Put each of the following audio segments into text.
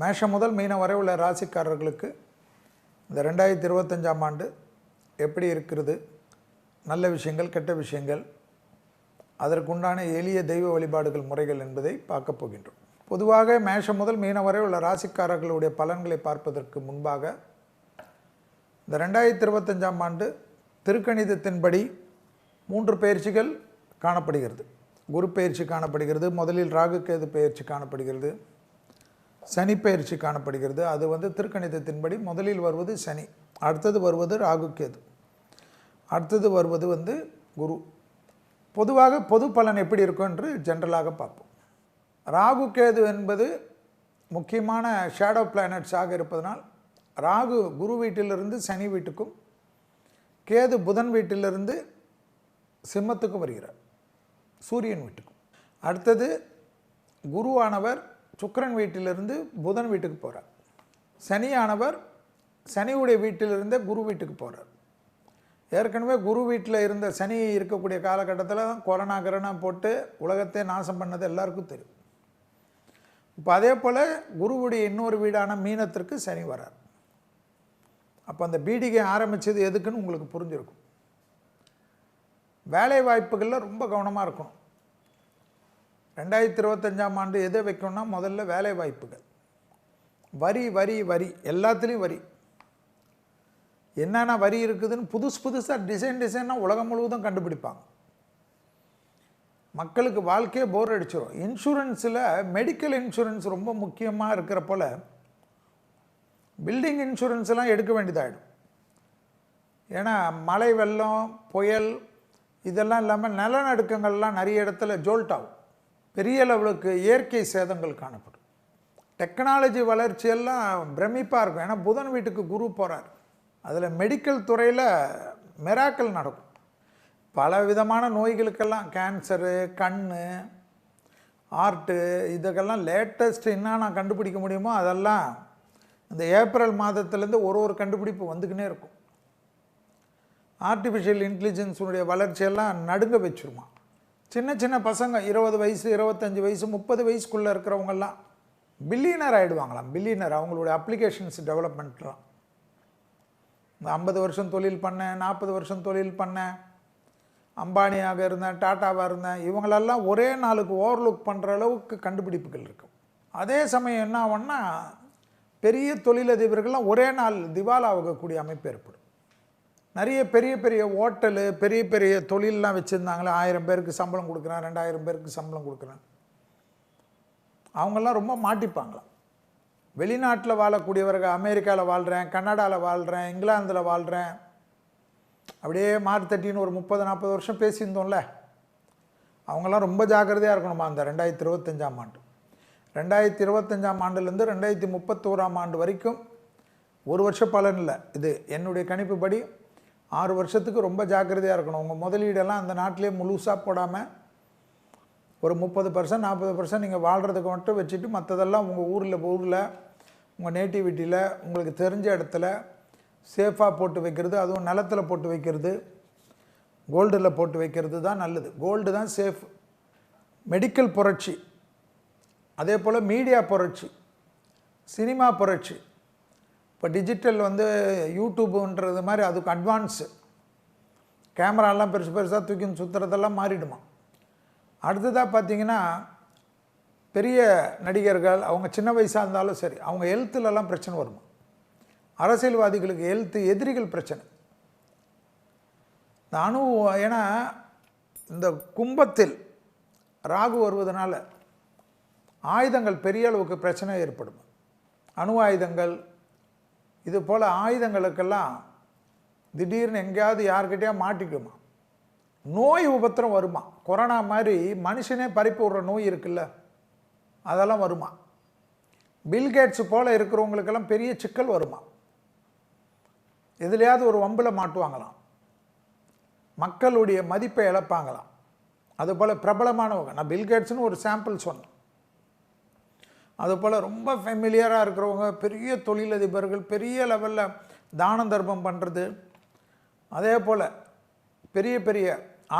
மேஷம் முதல் மீனம் வரை உள்ள ராசிக்காரர்களுக்கு இந்த ரெண்டாயிரத்தி இருபத்தஞ்சாம் ஆண்டு எப்படி இருக்கிறது? நல்ல விஷயங்கள் கெட்ட விஷயங்கள் அதற்குண்டான எளிய தெய்வ வழிபாடுகள் முறைகள் என்பதை பார்க்க போகின்றோம். பொதுவாக மேஷம் முதல் மீனம் வரை உள்ள ராசிக்காரர்களுடைய பலன்களை பார்ப்பதற்கு முன்பாக இந்த ரெண்டாயிரத்தி இருபத்தஞ்சாம் ஆண்டு திருக்கணிதத்தின்படி மூன்று பயிற்சிகள் காணப்படுகிறது. குரு பயிற்சி காணப்படுகிறது முதலில் ராகு கேது பயிற்சி காணப்படுகிறது சனிப்பெயர்ச்சி காணப்படுகிறது. அது வந்து திருக்கணிதத்தின்படி முதலில் வருவது சனி அடுத்தது வருவது ராகு கேது. அடுத்தது வருவது வந்து குரு. பொதுவாக பொது பலன் எப்படி இருக்கும் என்று ஜென்ரலாக பார்ப்போம். ராகு கேது என்பது முக்கியமான ஷேடோ பிளானட்ஸாக இருப்பதனால் ராகு குரு வீட்டிலிருந்து சனி வீட்டுக்கும் கேது புதன் வீட்டிலிருந்து சிம்மத்துக்கும் வருகிறார் சூரியன் வீட்டுக்கும். அடுத்தது குருவானவர் சுக்கரன் வீட்டிலிருந்து புதன் வீட்டுக்கு போகிறார் சனியானவர் சனியுடைய வீட்டிலிருந்து குரு வீட்டுக்கு போகிறார் ஏற்கனவே குரு வீட்டில் இருந்த சனி இருக்கக்கூடிய காலகட்டத்தில் தான் கொரோனா கரோனா போட்டு உலகத்தை நாசம் பண்ணது எல்லாருக்கும் தெரியும். இப்போ அதே போல் குருவுடைய இன்னொரு வீடான மீனத்திற்கு சனி வரார். அப்போ அந்த பீடிகை ஆரம்பித்தது எதுக்குன்னு உங்களுக்கு புரிஞ்சிருக்கும். வேலை வாய்ப்புகளில் ரொம்ப கவனமாக இருக்கணும். ரெண்டாயிரத்தி இருபத்தஞ்சாம் ஆண்டு எதை வைக்கணும்னா முதல்ல வேலை வாய்ப்புகள் வரி வரி வரி எல்லாத்துலேயும் வரி. என்னென்ன வரி இருக்குதுன்னு புதுசு புதுசாக டிசைன் டிசைனாக உலகம் முழுவதும் கண்டுபிடிப்பாங்க. மக்களுக்கு வாழ்க்கையே போர் அடிச்சிடும் இன்சூரன்ஸில் மெடிக்கல் இன்சூரன்ஸ் ரொம்ப முக்கியமாக இருக்கிற போல் பில்டிங் இன்சூரன்ஸ்லாம் எடுக்க வேண்டியதாகிடும் ஏன்னா மழை வெள்ளம் புயல் இதெல்லாம் இல்லாமல் நிலநடுக்கங்கள்லாம் நிறைய இடத்துல ஜோல்ட் ஆகும். பெரிய லெவலுக்கு இயற்கை சேதங்கள் காணப்படும். டெக்னாலஜி வளர்ச்சியெல்லாம் பிரமிப்பாக இருக்கும். ஏன்னா புதன் வீட்டுக்கு குரு போகிறார் அதில் மெடிக்கல் துறையில் மெராக்கல் நடக்கும். பல விதமான நோய்களுக்கெல்லாம் கேன்சரு கண் ஆர்ட்டு இதுக்கெல்லாம் லேட்டஸ்ட் என்னென்ன கண்டுபிடிக்க முடியுமோ அதெல்லாம் இந்த ஏப்ரல் மாதத்துலேருந்து ஒரு ஒரு கண்டுபிடிப்பு வந்துக்கினே இருக்கும். ஆர்டிஃபிஷியல் இன்டெலிஜென்ஸுடைய வளர்ச்சியெல்லாம் நடுங்க வச்சுருமா? சின்ன சின்ன பசங்க இருபது வயசு இருபத்தஞ்சி வயசு முப்பது வயசுக்குள்ளே இருக்கிறவங்கெல்லாம் பில்லியனர் ஆகிடுவாங்களாம் பில்லியனர் அவங்களுடைய அப்ளிகேஷன்ஸ் டெவலப்மெண்ட்லாம் இந்த ஐம்பது வருஷம் தொழில் பண்ணேன் நாற்பது வருஷம் தொழில் பண்ணேன். அம்பானியாக இருந்தேன் டாட்டாவாக இருந்தேன். இவங்களெல்லாம் ஒரே நாளுக்கு ஓவர்லுக் பண்ணுற அளவுக்கு கண்டுபிடிப்புகள் இருக்கும். அதே சமயம் என்ன ஆகும்னா பெரிய தொழிலதிபர்கள்லாம் ஒரே நாள் திவாலாகக்கூடிய அமைப்பு ஏற்படும். நிறைய பெரிய பெரிய ஓட்டலு பெரிய பெரிய தொழிலெலாம் வச்சுருந்தாங்களே. ஆயிரம் பேருக்கு சம்பளம் கொடுக்குறேன் ரெண்டாயிரம் பேருக்கு சம்பளம் கொடுக்குறேன். அவங்கெல்லாம் ரொம்ப மாட்டிப்பாங்களாம். வெளிநாட்டில் வாழக்கூடியவர்கள் அமெரிக்காவில் வாழ்கிறேன் கனடாவில் வாழ்கிறேன் இங்கிலாந்தில் வாழ்கிறேன் அப்படியே மார்த்தட்டின்னு ஒரு முப்பது நாற்பது வருஷம் பேசியிருந்தோம்ல. அவங்கெல்லாம் ரொம்ப ஜாக்கிரதையாக இருக்கணுமா அந்த ரெண்டாயிரத்தி இருபத்தஞ்சாம் ஆண்டு? ரெண்டாயிரத்தி இருபத்தஞ்சாம் ஆண்டுலேருந்து ரெண்டாயிரத்தி முப்பத்தோராம் ஆண்டு வரைக்கும் ஒரு வருஷ பலன் இல்லை. இது என்னுடைய கணிப்புப்படி ஆறு வருஷத்துக்கு ரொம்ப ஜாக்கிரதையாக இருக்கணும். உங்கள் முதலீடெல்லாம் அந்த நாட்டிலே முழுசாக போடாமல் ஒரு முப்பது பர்சன்ட் நாற்பது பர்சன்ட் நீங்கள் வாழ்கிறதுக்கு மட்டும் வச்சுட்டு மற்றதெல்லாம் உங்கள் ஊரில் ஊரில் உங்கள் நேட்டிவிட்டியில் உங்களுக்கு தெரிஞ்ச இடத்துல சேஃபாக போட்டு வைக்கிறது அதுவும் நிலத்தில் போட்டு வைக்கிறது கோல்டில் போட்டு வைக்கிறது தான் நல்லது. கோல்டு தான் சேஃப் மெடிக்கல் புரட்சி. அதே போல் மீடியா புரட்சி. சினிமா புரட்சி. இப்போ டிஜிட்டல் வந்து யூடியூப்புன்றது மாதிரி அதுக்கு அட்வான்ஸு கேமராலாம் பெருசு பெருசாக தூக்கி சுற்றுறதெல்லாம் மாறிடுமா? அடுத்ததாக பார்த்தீங்கன்னா பெரிய நடிகர்கள் அவங்க சின்ன வயசாக இருந்தாலும் சரி அவங்க ஹெல்த்துலலாம் பிரச்சனை வருமா? அரசியல்வாதிகளுக்கு ஹெல்த்து எதிரிகள் பிரச்சனை. இந்த அணு ஏன்னா இந்த கும்பத்தில் ராகு வருவதனால ஆயுதங்கள் பெரிய அளவுக்கு பிரச்சனை ஏற்படும். அணு ஆயுதங்கள் இது போல் ஆயுதங்களுக்கெல்லாம் திடீர்னு எங்கேயாவது யார்கிட்டயா மாட்டிக்குமா? நோய் உபத்திரம் வருமா? கொரோனா மாதிரி மனுஷனே பறிப்பு விடுற நோய் இருக்குல்ல அதெல்லாம் வருமா? பில்கேட்ஸ் போல் இருக்கிறவங்களுக்கெல்லாம் பெரிய சிக்கல் வருமா? எதுலையாவது ஒரு வம்பில் மாட்டுவாங்களாம். மக்களுடைய மதிப்பை இழப்பாங்களாம். அதுபோல் பிரபலமானவங்க நான் பில்கேட்ஸ்னு ஒரு சாம்பிள் சொன்னேன். அதுபோல் ரொம்ப ஃபெமிலியராக இருக்கிறவங்க பெரிய தொழிலதிபர்கள் பெரிய லெவலில் தான தர்மம் பண்ணுறது அதே போல் பெரிய பெரிய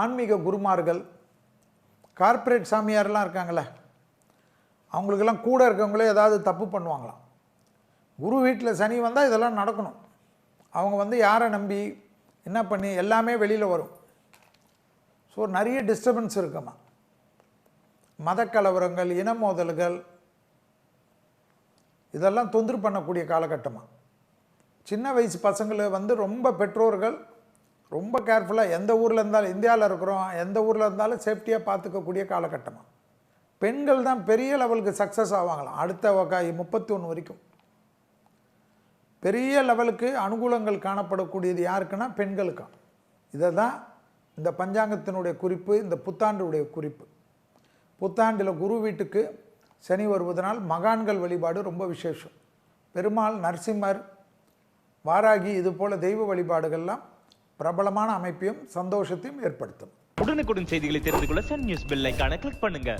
ஆன்மீக குருமார்கள் கார்ப்பரேட் சாமியார்லாம் இருக்காங்களே அவங்களுக்கெல்லாம் கூட இருக்கவங்களே ஏதாவது தப்பு பண்ணுவாங்களாம். குரு வீட்டில் சனி வந்தால் இதெல்லாம் நடக்கணும். அவங்க வந்து யாரை நம்பி என்ன பண்ணி எல்லாமே வெளியில் வரும். ஸோ நிறைய டிஸ்டர்பன்ஸ் இருக்குமா. மதக்கலவரங்கள் இன மோதல்கள் இதெல்லாம் தொந்தரவு பண்ணக்கூடிய காலகட்டமாக சின்ன வயசு பசங்களை வந்து ரொம்ப பெற்றோர்கள் ரொம்ப கேர்ஃபுல்லாக எந்த ஊரில் இருந்தாலும் இந்தியாவில் இருக்கிறோம் எந்த ஊரில் இருந்தாலும் சேஃப்டியாக பார்த்துக்கக்கூடிய காலகட்டமாக பெண்கள் தான் பெரிய லெவலுக்கு சக்ஸஸ் ஆவாங்களாம். அடுத்த வகை முப்பத்தி ஒன்று வரைக்கும். பெரிய லெவலுக்கு அனுகூலங்கள் காணப்படக்கூடியது யாருக்குன்னா பெண்களுக்கா? இதை தான் இந்த பஞ்சாங்கத்தினுடைய குறிப்பு இந்த புத்தாண்டுடைய குறிப்பு. புத்தாண்டில் குரு வீட்டுக்கு சனி வருவதனால் மகான்கள் வழிபாடு ரொம்ப விசேஷம். பெருமாள் நரசிம்மர் வாராகி இது போல தெய்வ வழிபாடுகள்லாம் பிரபலமான அமைப்பையும் சந்தோஷத்தையும் ஏற்படுத்தும். உடனுக்குடன் செய்திகளை தெரிந்து கொள்ள சன் நியூஸ் பெல் ஐக்கான கிளிக் பண்ணுங்க.